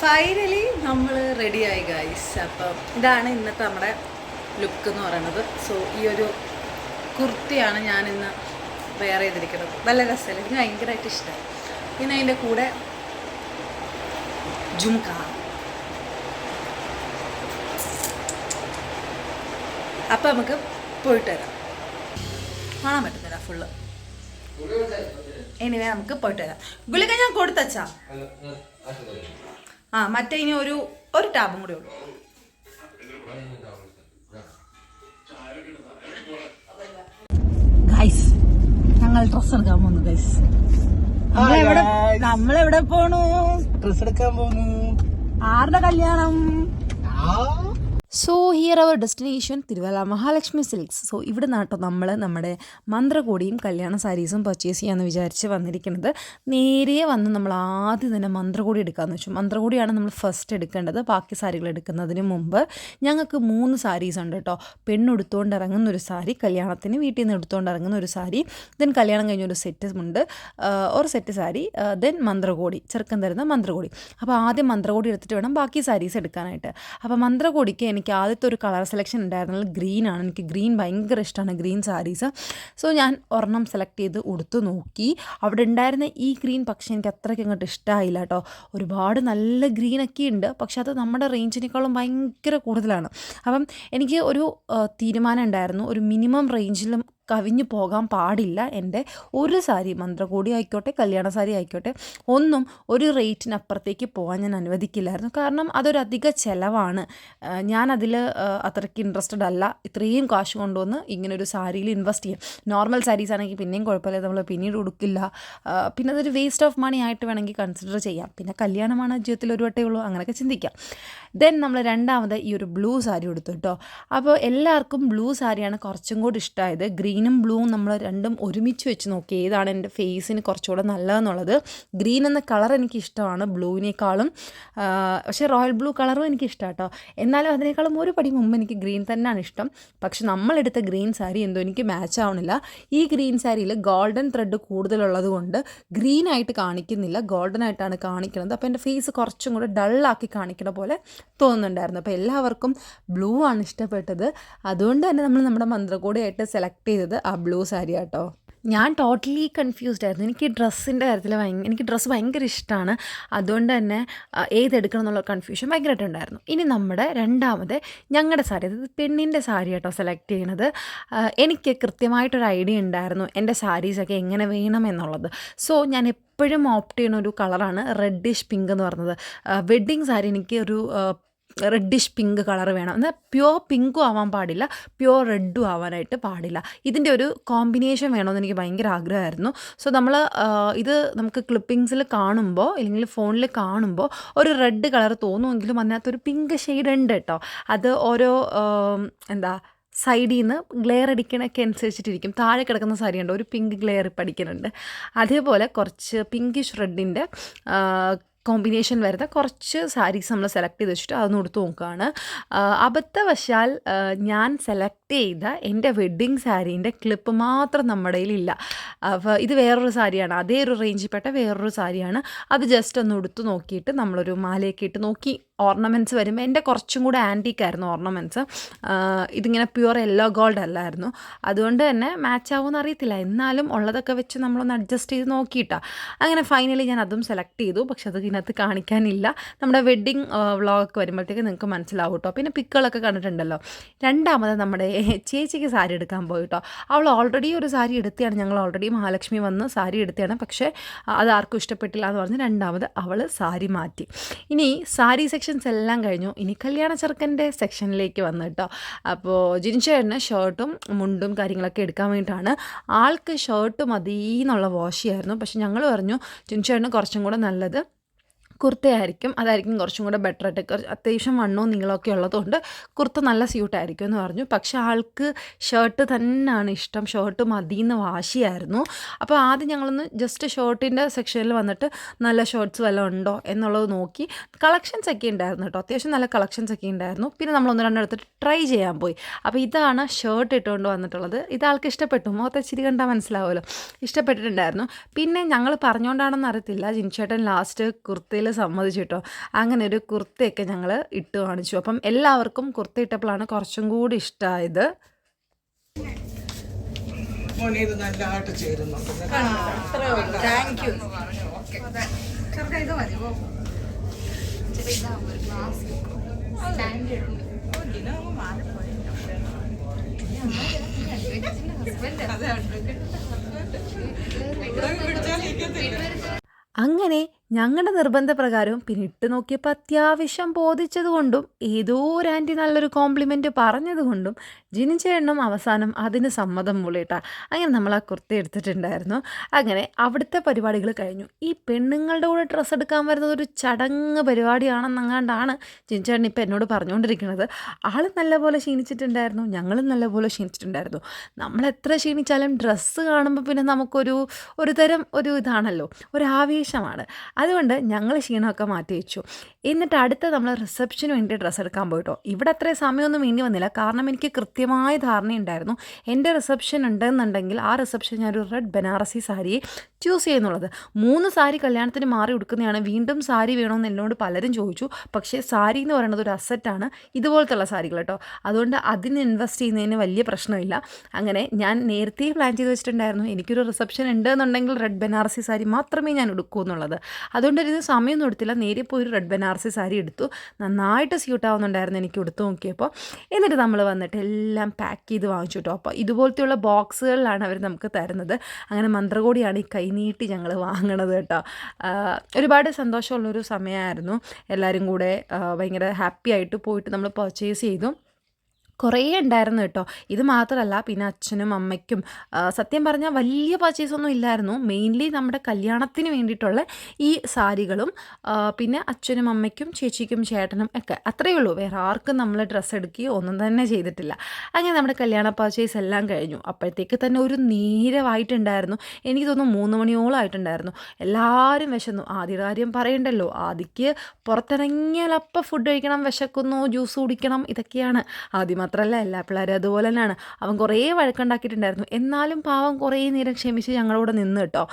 Finally നമ്മൾ ready ആയി guys അപ്പം ഇതാണ് ഇന്നത്തെ നമ്മുടെ ലുക്ക് എന്ന് പറയുന്നത് സോ ഈ ഒരു കുർത്തിയാണ് ഞാൻ ഇന്ന് വെയർ ചെയ്തിരിക്കുന്നത്. നല്ല രസമല്ല എനിക്ക് ഭയങ്കരമായിട്ട് ഇഷ്ടമായി പിന്നെ അതിന്റെ കൂടെ ജുംക അപ്പം നമുക്ക് പോയിട്ട് വരാം. കാണാൻ പറ്റുന്നില്ല ഫുള്ള് എനിവേ നമുക്ക് പോയിട്ട് വരാം. ഗുളിക ഞാൻ കൊടുത്തച്ചാ? ആ മറ്റേ ഇനി ഒരു ഒരു ടാബും കൂടെ ഉള്ളൂ. ഗൈസ് ഞങ്ങൾ ഡ്രസ് എടുക്കാൻ പോകുന്നു ഗൈസ് നമ്മളെവിടെ നമ്മളെവിടെ പോണു? ഡ്രസ് എടുക്കാൻ പോകുന്നു ആരുടെ കല്യാണം? So here our destination Thiruvalla Mahalakshmi silks so ഇവിടെ നാട്ടോ നമ്മൾ നമ്മുടെ മന്ത്രകോടിയും കല്യാണ സാരീസും പർച്ചേസ് ചെയ്യാമെന്ന് വിചാരിച്ച് വന്നിരിക്കുന്നത്. നേരെ വന്ന് നമ്മൾ ആദ്യം തന്നെ മന്ത്രകോടി എടുക്കാമെന്ന് വെച്ചു. മന്ത്രകോടിയാണ് നമ്മൾ ഫസ്റ്റ് എടുക്കേണ്ടത്. ബാക്കി സാരികൾ എടുക്കുന്നതിന് മുമ്പ് ഞങ്ങൾക്ക് മൂന്ന് സാരീസ് ഉണ്ട് കേട്ടോ പെണ്ണെടുത്തുകൊണ്ട് ഇറങ്ങുന്ന ഒരു സാരി കല്യാണത്തിന് വീട്ടിൽ നിന്ന് എടുത്തുകൊണ്ട് ഇറങ്ങുന്ന ഒരു സാരി ദെൻ കല്യാണം കഴിഞ്ഞ ഒരു സെറ്റ് ഉണ്ട്. ഒരു സെറ്റ് സാരി ദെൻ മന്ത്രകോടി ചെറുക്കം തരുന്ന മന്ത്രകോടി. അപ്പോൾ ആദ്യം മന്ത്രകോടി എടുത്തിട്ട് വേണം ബാക്കി സാരീസ് എടുക്കാനായിട്ട്. അപ്പോൾ മന്ത്രകോടിക്ക് എനിക്ക് ആദ്യത്തെ ഒരു കളർ സെലക്ഷൻ ഉണ്ടായിരുന്നത് ഗ്രീൻ ആണ്. എനിക്ക് ഗ്രീൻ ഭയങ്കര ഇഷ്ടമാണ് ഗ്രീൻ സാരീസ് സോ ഞാൻ ഒരെണ്ണം സെലക്ട് ചെയ്ത് ഉടുത്തു നോക്കി. അവിടെ ഉണ്ടായിരുന്ന ഈ ഗ്രീൻ പക്ഷേ എനിക്ക് അത്രയ്ക്ക് അങ്ങോട്ട് ഇഷ്ടമായില്ല കേട്ടോ. ഒരുപാട് നല്ല ഗ്രീനൊക്കെ ഉണ്ട്. പക്ഷെ അത് നമ്മുടെ റേഞ്ചിനേക്കാളും ഭയങ്കര കൂടുതലാണ്. അപ്പം എനിക്ക് ഒരു തീരുമാനം ഉണ്ടായിരുന്നു. ഒരു മിനിമം റേഞ്ചിലും കവിഞ്ഞു പോകാൻ പാടില്ല. എന്റെ ഒരു സാരി മന്ത്രകൂടി ആയിക്കോട്ടെ കല്യാണ സാരി ആയിക്കോട്ടെ ഒന്നും ഒരു റേറ്റിനപ്പുറത്തേക്ക് പോകാൻ ഞാൻ അനുവദിക്കില്ലായിരുന്നു. കാരണം അതൊരു അധിക ചിലവാണ്. ഞാനതിൽ അത്രയ്ക്ക് ഇൻട്രസ്റ്റഡ് അല്ല. ഇത്രയും കാശ് കൊണ്ടുവന്ന് ഇങ്ങനെ ഒരു സാരിയിൽ ഇൻവെസ്റ്റ് ചെയ്യും നോർമൽ സാരീസ് ആണെങ്കിൽ പിന്നെയും കുഴപ്പമില്ല. നമ്മൾ പിന്നീട് കൊടുക്കില്ല പിന്നെ അതൊരു വേസ്റ്റ് ഓഫ് മണി ആയിട്ട് വേണമെങ്കിൽ കൺസിഡർ ചെയ്യാം. പിന്നെ കല്യാണമാണ് ജീവിതത്തിൽ ഒരു വട്ടേ ഉള്ളൂ. അങ്ങനെയൊക്കെ ചിന്തിക്കാം. ദെൻ നമ്മൾ രണ്ടാമത് ഈ ഒരു ബ്ലൂ സാരി എടുത്തു കേട്ടോ. അപ്പോൾ എല്ലാവർക്കും ബ്ലൂ സാരിയാണ് കുറച്ചും കൂടി ഇഷ്ടമായത്. ഗ്രീനും ബ്ലൂവും നമ്മൾ രണ്ടും ഒരുമിച്ച് വെച്ച് നോക്കി ഏതാണ് എന്റെ ഫേസിന് കുറച്ചുകൂടെ നല്ലതെന്നുള്ളത്. ഗ്രീൻ എന്ന കളർ എനിക്ക് ഇഷ്ടമാണ് ബ്ലൂവിനേക്കാളും പക്ഷേ റോയൽ ബ്ലൂ കളറും എനിക്ക് ഇഷ്ടമാണ് കേട്ടോ എന്നാലും അതിനേക്കാളും ഒരു പടി മുമ്പ് എനിക്ക് ഗ്രീൻ തന്നെയാണ് ഇഷ്ടം. പക്ഷെ നമ്മളെടുത്ത ഗ്രീൻ സാരി എന്തോ എനിക്ക് മാച്ച് ആവണില്ല. ഈ ഗ്രീൻ സാരിയിൽ ഗോൾഡൻ ത്രെഡ് കൂടുതലുള്ളത് കൊണ്ട് ഗ്രീൻ ആയിട്ട് കാണിക്കുന്നില്ല. ഗോൾഡൻ ആയിട്ടാണ് കാണിക്കുന്നത് അപ്പോൾ എന്റെ ഫേസ് കുറച്ചും കൂടെ ഡള്ളാക്കി കാണിക്കണ പോലെ തോന്നുന്നുണ്ടായിരുന്നു. അപ്പോൾ എല്ലാവർക്കും ബ്ലൂ ആണ് ഇഷ്ടപ്പെട്ടത്. അതുകൊണ്ട് തന്നെ നമ്മൾ നമ്മുടെ മന്ത്രകോടിയായിട്ട് സെലക്ട് ചെയ്തത് ആ ബ്ലൂ സാരി ആട്ടോ. ഞാൻ ടോട്ടലി കൺഫ്യൂസ്ഡ് ആയിരുന്നു. എനിക്ക് ഡ്രസ്സിന്റെ കാര്യത്തിൽ ഭയങ്കര എനിക്ക് ഡ്രസ്സ് ഭയങ്കര ഇഷ്ടമാണ് അതുകൊണ്ട് തന്നെ ഏതെടുക്കണം എന്നുള്ള കൺഫ്യൂഷൻ ഭയങ്കരമായിട്ട് ഉണ്ടായിരുന്നു. ഇനി നമ്മുടെ രണ്ടാമത് ഞങ്ങളുടെ സാരി അതായത് പെണ്ണിന്റെ സാരി കേട്ടോ സെലക്ട് ചെയ്യണത്. എനിക്ക് കൃത്യമായിട്ടൊരു ഐഡിയ ഉണ്ടായിരുന്നു എന്റെ സാരീസൊക്കെ എങ്ങനെ വേണം എന്നുള്ളത്. സോ ഞാൻ എപ്പോഴും ഓപ്റ്റ് ചെയ്യുന്ന ഒരു കളറാണ് റെഡിഷ് പിങ്ക് എന്ന് പറയുന്നത് വെഡ്ഡിങ് സാരി എനിക്ക് ഒരു റെഡിഷ് പിങ്ക് കളർ വേണം. എന്നാൽ പ്യോർ പിങ്കും ആവാൻ പാടില്ല. പ്യോർ റെഡും ആവാനായിട്ട് പാടില്ല. ഇതിന്റെ ഒരു കോമ്പിനേഷൻ വേണമെന്ന് എനിക്ക് ഭയങ്കര ആഗ്രഹമായിരുന്നു. സോ നമ്മൾ ഇത് നമുക്ക് ക്ലിപ്പിങ്സിൽ കാണുമ്പോൾ അല്ലെങ്കിൽ ഫോണിൽ കാണുമ്പോൾ ഒരു റെഡ് കളർ തോന്നുമെങ്കിലും അതിനകത്തൊരു പിങ്ക് ഷെയ്ഡ് ഉണ്ട് കേട്ടോ. അത് ഓരോ എന്താ സൈഡിൽ നിന്ന് ഗ്ലെയർ അടിക്കണൊക്കെ അനുസരിച്ചിട്ടിരിക്കും. താഴെ കിടക്കുന്ന സാരി ഉണ്ട് ഒരു പിങ്ക് ഗ്ലെയർ ഇപ്പം അടിക്കുന്നുണ്ട് അതേപോലെ കുറച്ച് പിങ്കിഷ് റെഡിന്റെ കോമ്പിനേഷൻ വരുന്ന കുറച്ച് സാരീസ് നമ്മൾ സെലക്ട് ചെയ്ത് വെച്ചിട്ട് അതൊന്ന് കൊടുത്ത് നോക്കുകയാണ് അബദ്ധവശാൽ ഞാൻ സെലക്ട് ചെയ്ത എന്റെ വെഡ്ഡിങ് സാരീന്റെ ക്ലിപ്പ് മാത്രം നമ്മുടെ കയ്യിലില്ല. അപ്പോൾ ഇത് വേറൊരു സാരിയാണ് അതേ ഒരു റേഞ്ചിൽപ്പെട്ട വേറൊരു സാരിയാണ് അത് ജസ്റ്റ് ഒന്ന് എടുത്ത് നോക്കിയിട്ട് നമ്മളൊരു മാലയൊക്കെ ഇട്ട് നോക്കി. ഓർണമെന്റ്സ് വരുമ്പോൾ എന്റെ കുറച്ചും കൂടെ ആന്റീക്ക് ആയിരുന്നു ഓർണമെന്റ്സ് ഇതിങ്ങനെ പ്യുവർ യെല്ലോ ഗോൾഡ് അല്ലായിരുന്നു. അതുകൊണ്ട് തന്നെ മാച്ച് ആവുമെന്ന് അറിയത്തില്ല. എന്നാലും ഉള്ളതൊക്കെ വെച്ച് നമ്മളൊന്ന് അഡ്ജസ്റ്റ് ചെയ്ത് നോക്കിയിട്ടാണ് അങ്ങനെ ഫൈനലി ഞാൻ അതും സെലക്ട് ചെയ്തു. പക്ഷെ അത് ഇതിനകത്ത് കാണിക്കാനില്ല. നമ്മുടെ വെഡ്ഡിങ് വ്ളോഗൊക്കെ വരുമ്പോഴത്തേക്ക് നിങ്ങൾക്ക് മനസ്സിലാവും കേട്ടോ പിന്നെ പിക്കുകളൊക്കെ കണ്ടിട്ടുണ്ടല്ലോ. രണ്ടാമത് നമ്മുടെ ചേച്ചിക്ക് സാരി എടുക്കാൻ പോയി കേട്ടോ അവൾ ഓൾറെഡി ഒരു സാരി എടുത്തിയാണ്. ഞങ്ങൾ ഓൾറെഡി മഹാലക്ഷ്മി വന്ന് സാരി എടുത്തിയാണ്. പക്ഷേ അത് ആർക്കും ഇഷ്ടപ്പെട്ടില്ല എന്ന് പറഞ്ഞ് രണ്ടാമത് അവൾ സാരി മാറ്റി. ഇനി സാരി സെക്ഷൻസ് എല്ലാം കഴിഞ്ഞു. ഇനി കല്യാണ ചെറുക്കന്റെ സെക്ഷനിലേക്ക് വന്നു കേട്ടോ. അപ്പോൾ ജിൻചേട്ടന് ഷർട്ടും മുണ്ടും കാര്യങ്ങളൊക്കെ എടുക്കാൻ വേണ്ടിയിട്ടാണ്. ആൾക്ക് ഷർട്ട് മതി എന്നുള്ള വാശിയായിരുന്നു. പക്ഷെ ഞങ്ങൾ പറഞ്ഞു ജിൻചേട്ടന് കുറച്ചും കൂടെ നല്ലത് കുർത്തയായിരിക്കും അതായിരിക്കും കുറച്ചും കൂടെ ബെറ്റർ ആയിട്ട്. അത്യാവശ്യം വണ്ണവും നീളമൊക്കെ ഉള്ളതുകൊണ്ട് കുർത്ത നല്ല സ്യൂട്ടായിരിക്കും എന്ന് പറഞ്ഞു. പക്ഷേ ആൾക്ക് ഷർട്ട് തന്നെയാണ് ഇഷ്ടം. ഷർട്ട് മതി എന്ന് വാശിയായിരുന്നു. അപ്പോൾ ആദ്യം ഞങ്ങളൊന്ന് ജസ്റ്റ് ഷർട്ടിന്റെ സെക്ഷനിൽ വന്നിട്ട് നല്ല ഷർട്ട്സ് വല്ലതും ഉണ്ടോ എന്നുള്ളത് നോക്കി. കളക്ഷൻസ് ഒക്കെ ഉണ്ടായിരുന്നു കേട്ടോ. അത്യാവശ്യം നല്ല കളക്ഷൻസ് ഒക്കെ ഉണ്ടായിരുന്നു. പിന്നെ നമ്മൾ ഒന്ന് രണ്ടെടുത്തിട്ട് ട്രൈ ചെയ്യാൻ പോയി. അപ്പോൾ ഇതാണ് ഷർട്ട് ഇട്ടുകൊണ്ട് വന്നിട്ടുള്ളത്. ഇത് ആൾക്ക് ഇഷ്ടപ്പെട്ടു. മുഖത്തെ ചിരി കണ്ടാൽ മനസ്സിലാവുമല്ലോ. ഇഷ്ടപ്പെട്ടിട്ടുണ്ടായിരുന്നു. പിന്നെ ഞങ്ങൾ പറഞ്ഞുകൊണ്ടാണെന്ന് അറിയത്തില്ല. ജിൻചേട്ടൻ ലാസ്റ്റ് കുർത്തയിൽ സമ്മതിച്ചു കേട്ടോ അങ്ങനെ ഒരു കുർത്തയൊക്കെ ഞങ്ങൾ ഇട്ട് കാണിച്ചു. അപ്പം എല്ലാവർക്കും കുർത്ത ഇട്ടപ്പോഴാണ് കുറച്ചും കൂടി ഇഷ്ടമായത് മോനെ ഇത് നല്ലതായിട്ട് ചേരുന്നുണ്ട് താങ്ക് യു അങ്ങനെ ഞങ്ങളുടെ നിർബന്ധപ്രകാരവും പിന്നെ ഇട്ട് നോക്കിയപ്പോൾ അത്യാവശ്യം ബോധിച്ചതുകൊണ്ടും ഏതോ ഒരു ആന്റി നല്ലൊരു കോംപ്ലിമെന്റ് പറഞ്ഞതുകൊണ്ടും ജിനിച്ചേണ്ണും അവസാനം അതിന് സമ്മതം മൂളിട്ട അങ്ങനെ നമ്മൾ ആ കുർത്തി എടുത്തിട്ടുണ്ടായിരുന്നു. അങ്ങനെ അവിടുത്തെ പരിപാടികൾ കഴിഞ്ഞു. ഈ പെണ്ണുങ്ങളുടെ കൂടെ ഡ്രസ്സ് എടുക്കാൻ വരുന്നത് ഒരു ചടങ്ങ് പരിപാടിയാണെന്നങ്ങാണ്ടാണ് ജിനിച്ചേട്ടൻ ഇപ്പം എന്നോട് പറഞ്ഞുകൊണ്ടിരിക്കുന്നത് ആൾ നല്ലപോലെ ക്ഷീണിച്ചിട്ടുണ്ടായിരുന്നു. ഞങ്ങളും നല്ലപോലെ ക്ഷീണിച്ചിട്ടുണ്ടായിരുന്നു. നമ്മൾ എത്ര ക്ഷീണിച്ചാലും ഡ്രസ്സ് കാണുമ്പോൾ പിന്നെ നമുക്കൊരു ഒരു തരം ഒരു ഇതാണല്ലോ. ഒരു ആവേശമാണ്. അതുകൊണ്ട് ഞങ്ങൾ ക്ഷീണമൊക്കെ മാറ്റി വെച്ചു. എന്നിട്ട് അടുത്ത നമ്മൾ റിസപ്ഷന് വേണ്ടി ഡ്രസ്സ് എടുക്കാൻ പോയിട്ടോ. ഇവിടെ അത്രയും സമയമൊന്നും വേണ്ടി വന്നില്ല. കാരണം എനിക്ക് കൃത്യമായ ധാരണയുണ്ടായിരുന്നു. എന്റെ റിസപ്ഷൻ ഉണ്ടെന്നുണ്ടെങ്കിൽ ആ റിസപ്ഷൻ ഞാനൊരു റെഡ് ബനാറസി സാരിയെ ചൂസ് ചെയ്യുന്നുള്ളത്. മൂന്ന് സാരി കല്യാണത്തിന് മാറി ഉടുക്കുന്നതാണ്. വീണ്ടും സാരി വേണമെന്ന് എന്നോട് പലരും ചോദിച്ചു. പക്ഷേ സാരി എന്ന് പറയുന്നത് ഒരു അസറ്റാണ് ഇതുപോലത്തുള്ള സാരികൾ കേട്ടോ. അതുകൊണ്ട് അതിന് ഇൻവെസ്റ്റ് ചെയ്യുന്നതിന് വലിയ പ്രശ്നമില്ല. അങ്ങനെ ഞാൻ നേരത്തെ പ്ലാൻ ചെയ്ത് വെച്ചിട്ടുണ്ടായിരുന്നു. എനിക്കൊരു റിസപ്ഷൻ ഉണ്ട് എന്നുണ്ടെങ്കിൽ റെഡ് ബനാറസി സാരി മാത്രമേ ഞാൻ എടുക്കൂ എന്നുള്ളത്. അതുകൊണ്ട് ഇത് സമയമൊന്നും എടുത്തില്ല. നേരെ പോയി ഒരു റെഡ് ബനാറസി സാരി എടുത്തു. നന്നായിട്ട് സ്യൂട്ട് ആവുന്നുണ്ടായിരുന്നു എനിക്ക് എടുത്തു നോക്കിയപ്പോൾ. എന്നിട്ട് നമ്മൾ വന്നിട്ട് എല്ലാം പാക്ക് ചെയ്ത് വാങ്ങിച്ചു കേട്ടോ അപ്പോൾ ഇതുപോലത്തെയുള്ള ബോക്സുകളിലാണ് അവർ നമുക്ക് തരുന്നത്. അങ്ങനെ മന്ത്രകോടിയാണ് ഈ കൈനീട്ടി ഞങ്ങൾ വാങ്ങണത് കേട്ടോ ഒരുപാട് സന്തോഷമുള്ളൊരു സമയമായിരുന്നു. എല്ലാവരും കൂടെ ഭയങ്കര ഹാപ്പി ആയിട്ട് പോയിട്ട് നമ്മൾ പർച്ചേസ് ചെയ്തു. കുറേ ഉണ്ടായിരുന്നു കേട്ടോ. ഇത് മാത്രമല്ല പിന്നെ അച്ഛനും അമ്മയ്ക്കും സത്യം പറഞ്ഞാൽ വലിയ പർച്ചേസ് ഒന്നും ഇല്ലായിരുന്നു. മെയിൻലി നമ്മുടെ കല്യാണത്തിന് വേണ്ടിയിട്ടുള്ള ഈ സാരികളും പിന്നെ അച്ഛനും അമ്മയ്ക്കും ചേച്ചിക്കും ചേട്ടനും ഒക്കെ. അത്രയേ ഉള്ളൂ. വേറെ ആർക്കും നമ്മൾ ഡ്രസ്സ് എടുക്കുകയോ ഒന്നും തന്നെ ചെയ്തിട്ടില്ല. അങ്ങനെ നമ്മുടെ കല്യാണ പർച്ചേസ് എല്ലാം കഴിഞ്ഞു. അപ്പോഴത്തേക്ക് തന്നെ ഒരു നീരവായിട്ടുണ്ടായിരുന്നു. എനിക്ക് തോന്നുന്നു മൂന്ന് മണിയോളം ആയിട്ടുണ്ടായിരുന്നു. എല്ലാവരും വിശന്നു. ആദ്യ കാര്യം പറയണ്ടല്ലോ. ആദിക്ക് പുറത്തിറങ്ങിയാൽ അപ്പം ഫുഡ് കഴിക്കണം വിശക്കുന്നു ജ്യൂസ് കുടിക്കണം ഇതൊക്കെയാണ് ആദ്യം മാത്രമല്ല എല്ലാ പിള്ളേരും അതുപോലെ തന്നെയാണ്. അവൻ കുറേ വഴക്കുണ്ടാക്കിയിട്ടുണ്ടായിരുന്നു. എന്നാലും പാവം കുറേ നേരം ക്ഷമിച്ച് ഞങ്ങളോട് നിന്ന് കേട്ടോ.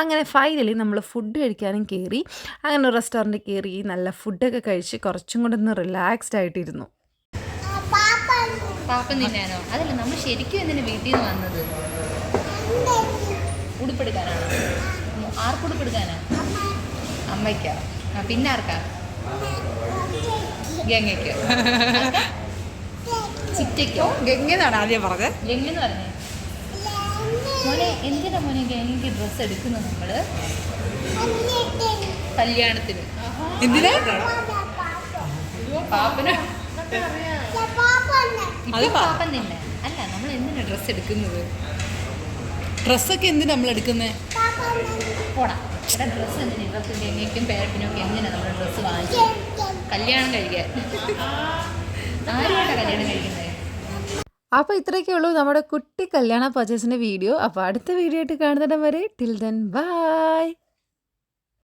അങ്ങനെ ഫൈനലി നമ്മൾ ഫുഡ് കഴിക്കാനും കയറി അങ്ങനെ റെസ്റ്റോറന്റിൽ കയറി നല്ല ഫുഡൊക്കെ കഴിച്ച് കുറച്ചും കൂടെ ഒന്ന് റിലാക്സ്ഡ് ആയിട്ടിരുന്നു. പാപ്പം തിന്നാനോ അതല്ല നമ്മൾ ശരിക്കും അമ്മയ്ക്കോ. പിന്നെ ആർക്കാ? ഗംഗയ്ക്കോ. ചിറ്റയ്ക്കോ? ഗംഗെന്നാണ് ആദ്യം പറഞ്ഞത് ഗംഗെന്ന് പറഞ്ഞേ. മോനെ എന്തിനാ മോനെ ഗംഗയ്ക്ക് ഡ്രസ്സ് എടുക്കുന്നത് നമ്മൾ? കല്യാണത്തിന്. എന്തിനാ? പാപ്പന്. ഇപ്പൊ പാപ്പൻ തന്നെ അല്ല നമ്മൾ എന്തിനാ ഡ്രസ്സ് എടുക്കുന്നത്? ഡ്രസ്സൊക്കെ എന്തിനാ നമ്മൾ എടുക്കുന്നത് പോടാ. ഇവിടെ ഡ്രസ്സ് എന്തിനാ? ഇവർക്ക് ഗംഗയ്ക്കും പേരപ്പിനും ഒക്കെ എന്തിനാ നമ്മൾ ഡ്രസ്സ് വാങ്ങിച്ചത്? കല്യാണം കഴിക്കാൻ. അപ്പോൾ ഇത്രയൊക്കെ ഉള്ളൂ നമ്മുടെ കുട്ടി കല്യാണ പർച്ചേസിന്റെ വീഡിയോ അപ്പോൾ അടുത്ത വീഡിയോ ആയിട്ട് കാണുന്നിടം വരെ. Till then bye